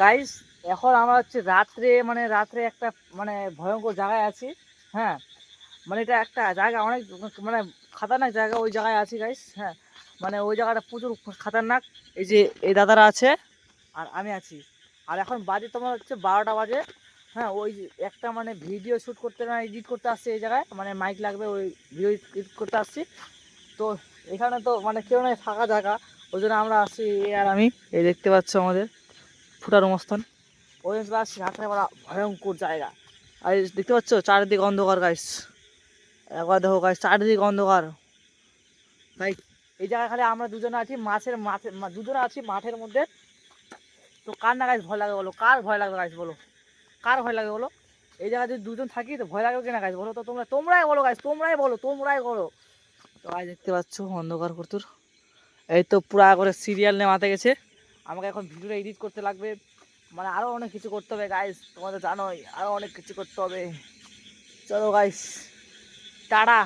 Guys এখন আমরা হচ্ছে রাত্রে মানে রাত্রে একটা মানে ভয়ঙ্কর জায়গায় আছি হ্যাঁ। মানে এটা একটা জায়গা অনেক মানে খাতারনাক জায়গা ওই জায়গায় আছি গাইস হ্যাঁ। মানে ওই জায়গাটা প্রচুর খাতারনাক, এই যে এই দাদারা আছে, আর আমি আছি। আর এখন বাজে তোমার হচ্ছে বারোটা বাজে হ্যাঁ ওই একটা মানে ভিডিও শ্যুট করতে না এডিট করতে আসছে এই জায়গায় মানে মাইক লাগবে, ওই ভিডিও এডিট করতে আসছি। তো এখানে তো মানে কেউ নাই, ফাঁকা জায়গা, ওই জন্য আমরা আসছি এ আর আমি, এই দেখতে পাচ্ছ আমাদের। ফুটার ওই জন্য আসছি রাত্রে বেলা ভয়ঙ্কর জায়গা। আর দেখতে পাচ্ছ? চারিদিক অন্ধকার গাইস একবার দেখো গাইস চারিদিক অন্ধকার। তাই এই জায়গায় খালি আমরা দুজনে আছি, মাছের মাঠে দুজনে আছি মাঠের মধ্যে। তো কার না গাইস ভয় লাগে বলো? কার ভয় লাগবে গাইস বলো? কার ভয় লাগে বলো? এই জায়গায় যদি দুজন থাকি, তো ভয় লাগবে কিনা গাইস বলো? তো তোমরা, তোমরাই বলো গাইস তোমরাই বলো তোমরাই বলো। তো গাইস দেখতে পাচ্ছ অন্ধকার করতুর। এই তো পুরা করে সিরিয়াল মাথায় গেছে। আমাকে এখন ভিডিওটা এডিট করতে লাগবে। মানে আরও অনেক কিছু করতে হবে গাইস তোমাদের জানোই আরও অনেক কিছু করতে হবে। চলো গাইস টাটা।